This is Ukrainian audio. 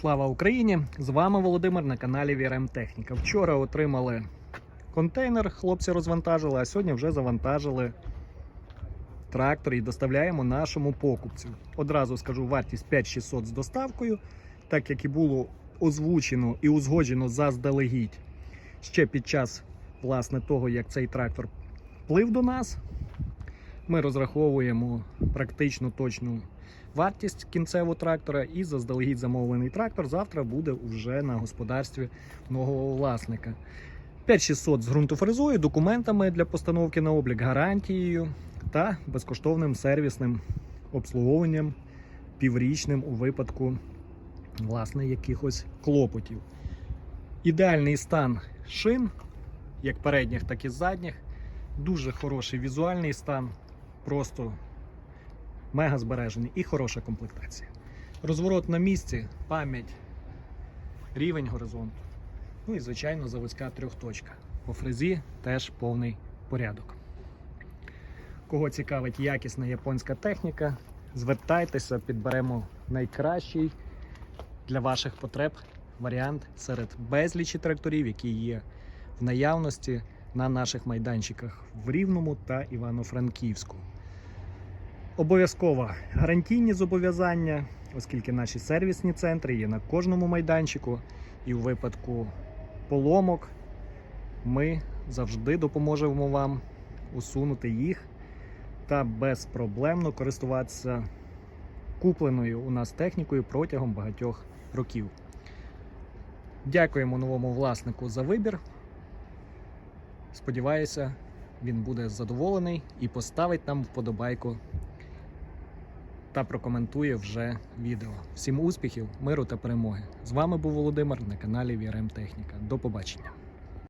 Слава Україні! З вами Володимир на каналі VRM Техніка. Вчора отримали контейнер, хлопці розвантажили, а сьогодні вже завантажили трактор і доставляємо нашому покупцю. Одразу скажу вартість 5600 з доставкою, так як і було озвучено і узгоджено заздалегідь ще під час власне того, як цей трактор плив до нас. Ми розраховуємо практично точну вартість кінцевого трактора і заздалегідь замовлений трактор завтра буде вже на господарстві нового власника. 5600 з ґрунтофрезою, документами для постановки на облік, гарантією та безкоштовним сервісним обслуговуванням піврічним у випадку власне якихось клопотів. Ідеальний стан шин, як передніх, так і задніх. Дуже хороший візуальний стан, просто мега збережений і хороша комплектація. Розворот на місці, пам'ять, рівень горизонту. Ну і, звичайно, заводська трьохточка. По фрезі теж повний порядок. Кого цікавить якісна японська техніка, звертайтеся, підберемо найкращий для ваших потреб варіант серед безлічі тракторів, які є в наявності на наших майданчиках в Рівному та Івано-Франківську. Обов'язково гарантійні зобов'язання, оскільки наші сервісні центри є на кожному майданчику, і у випадку поломок ми завжди допоможемо вам усунути їх та безпроблемно користуватися купленою у нас технікою протягом багатьох років. Дякуємо новому власнику за вибір. Сподіваюся, він буде задоволений і поставить нам вподобайку та прокоментує вже відео. Всім успіхів, миру та перемоги! З вами був Володимир на каналі VRM Техніка. До побачення!